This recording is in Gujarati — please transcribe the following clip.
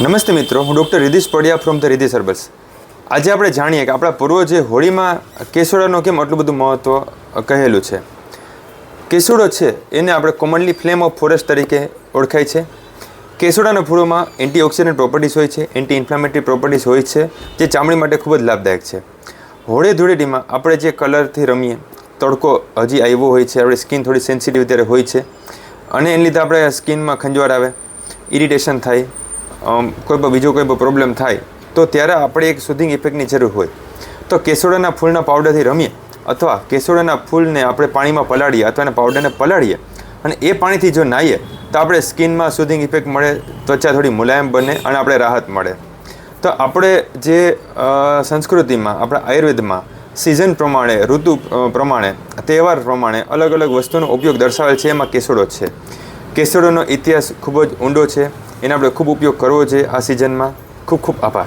નમસ્તે મિત્રો, હું doctor Ridhish Padiya from the Ridhish herbals આજે આપણે જાણીએ કે આપણા પૂર્વજે હોળીમાં કેસુડાનો કેમ આટલું બધું મહત્ત્વ કહેલું છે. કેસુડો છે, એને આપણે કોમનલી ફ્લેમ ઓફ ફોરેસ્ટ તરીકે ઓળખાય છે. કેસુડાના ફૂલોમાં એન્ટીઓક્સિડન્ટ પ્રોપર્ટીઝ હોય છે એન્ટી ઇન્ફ્લામેટરી પ્રોપર્ટીઝ હોય છે, જે ચામડી માટે ખૂબ જ લાભદાયક છે. હોળી ધૂળેટીમાં આપણે જે કલરથી રમીએ, તડકો હજી આવ્યો હોય છે, આપણી સ્કિન થોડી સેન્સિટિવ ત્યારે હોય છે, અને એને લીધે આપણે સ્કિનમાં ખંજવાળ આવે ઇરિટેશન થાય કોઈ પણ બીજો કોઈ પણ પ્રોબ્લેમ થાય, તો ત્યારે આપણે એક સુધિંગ ઇફેક્ટની જરૂર હોય. તો કેસોડાના ફૂલના પાવડરથી રમીએ અથવા કેસોડાના ફૂલને આપણે પાણીમાં પલાળીએ અથવા એના પાવડરને પલાળીએ અને એ પાણીથી જો નાહીએ, તો આપણે સ્કિનમાં સુધિંગ ઇફેક્ટ મળે, ત્વચા થોડી મુલાયમ બને અને આપણે રાહત મળે. તો આપણે જે સંસ્કૃતિમાં, આપણા આયુર્વેદમાં સિઝન પ્રમાણે, ઋતુ પ્રમાણે, તહેવાર પ્રમાણે અલગ અલગ વસ્તુનો ઉપયોગ દર્શાવેલ છે, એમાં કેસોડો છે. કેસોડોનો ઇતિહાસ ખૂબ જ ઊંડો છે. એનો આપણે ખૂબ ઉપયોગ કરવો છે આ સિઝનમાં ખૂબ ખૂબ આભાર.